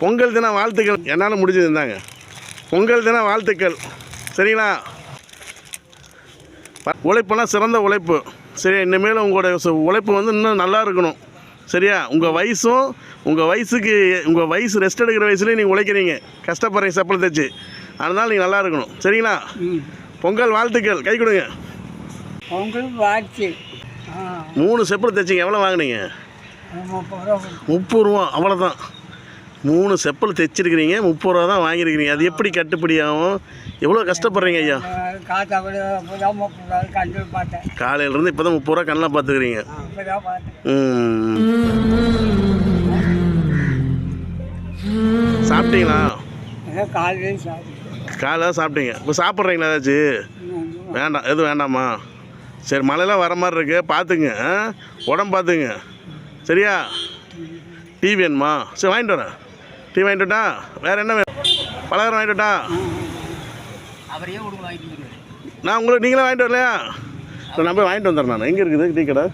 பொங்கல் தின வாழ்த்துக்கள். என்னால் முடிஞ்சது இருந்தாங்க பொங்கல் தின வாழ்த்துக்கள். சரிங்களா? உழைப்புனா சிறந்த உழைப்பு. சரியா இனிமேல் உங்களோட உழைப்பு வந்து இன்னும் நல்லா இருக்கணும். சரியா? உங்கள் வயசும் உங்கள் வயசுக்கு உங்கள் வயசு ரெஸ்ட் எடுக்கிற வயசுலேயே நீங்கள் உழைக்கிறீங்க. கஷ்டப்படுறீங்க செப்பல் தைச்சு அதனால நீங்கள் நல்லா இருக்கணும். சரிங்களா? பொங்கல் வாழ்த்துக்கள். கை கொடுங்க. பொங்கல் வாழ்த்து. மூணு செப்பல் தைச்சிங்க எவ்வளோ வாங்குனீங்க? முப்பது ரூபா. அவ்வளோதான் மூணு செப்பல் தைச்சிருக்கிறீங்க முப்பது ரூபா தான் வாங்கியிருக்கிறீங்க. அது எப்படி கட்டுப்படி ஆகும்? எவ்வளோ கஷ்டப்படுறீங்க ஐயா? காலையிலேருந்து இப்போ தான் முப்பது ரூபா கண்ணெலாம் பார்த்துக்கிறீங்க. சாப்பிட்டீங்களா? காலையில் சாப்பிட்டீங்க. இப்போ சாப்பிட்றீங்களா ஏதாச்சும் வேண்டாம். எதுவும் வேண்டாமா? சரி மழைலாம் வர மாதிரி இருக்குது பார்த்துங்க. உடம்பு பார்த்துங்க. சரியா? டீ வேணுமா? சரி வாங்கிட்டு வரேன். டீ வாங்கிட்டு வரட்டா வேறு என்ன வேணும் பலகாரம் வாங்கிட்டு வரட்டா அவரையே நான் உங்களுக்கு நீங்களே வாங்கிட்டு வரலையா? நான் போய் வாங்கிட்டு வந்துடுறேன் நான். எங்கே இருக்குது டீ கடை?